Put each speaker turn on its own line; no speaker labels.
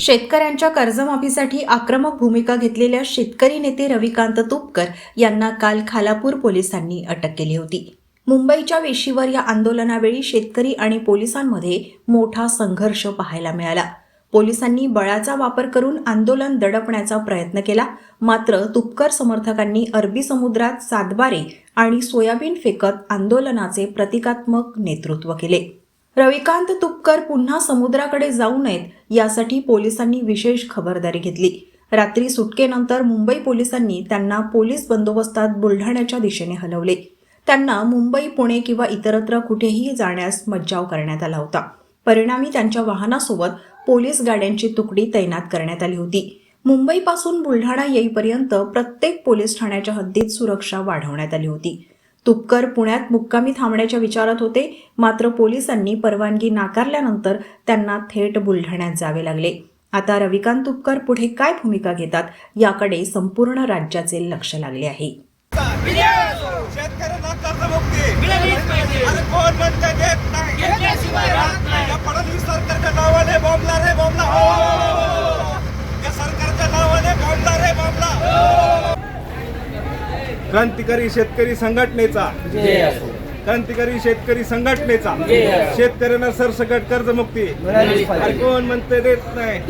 शेतकऱ्यांच्या कर्जमाफीसाठी आक्रमक भूमिका घेतलेल्या शेतकरी नेते रविकांत तुपकर यांना काल खालापूर पोलिसांनी अटक केली होती. मुंबईच्या वेशीवर या आंदोलनावेळी शेतकरी आणि पोलिसांमध्ये मोठा संघर्ष पाहायला मिळाला. पोलिसांनी बळाचा वापर करून आंदोलन दडपण्याचा प्रयत्न केला मात्र तुपकर समर्थकांनी अरबी समुद्रात सातबारे आणि सोयाबीन फेकत आंदोलनाचे प्रतिकात्मक नेतृत्व केले. रविकांत तुपकर पुन्हा समुद्राकडे जाऊ नयेत यासाठी पोलिसांनी विशेष खबरदारी घेतली. रात्री सुटकेनंतर मुंबई पोलिसांनी त्यांना पोलीस बंदोबस्तात बुलढाण्याच्या दिशेने हलवले. त्यांना मुंबई पुणे किंवा इतरत्र कुठेही जाण्यास मज्जाव करण्यात आला होता. परिणामी त्यांच्या वाहनासोबत पोलीस गाड्यांची तुकडी तैनात करण्यात आली होती. मुंबईपासून बुलढाणा येईपर्यंत प्रत्येक पोलीस ठाण्याच्या हद्दीत सुरक्षा वाढवण्यात आली होती. तुपकर पुण्यात मुक्कामी थांबण्याच्या विचारात होते. मात्र पोलिसांनी परवानगी नाकारल्यानंतर त्यांना थेट बुलढाण्यात जावे लागले. आता रविकांत तुपकर पुढे काय भूमिका घेतात याकडे संपूर्ण राज्याचे लक्ष लागले आहे.
क्रांतिकारी शेतकरी संघटनेचा. क्रांतिकारी शेतकरी संघटनेचा. शेतकऱ्यांना सरसकट कर्जमुक्ती. अरे कोण म्हणते देत
नाही.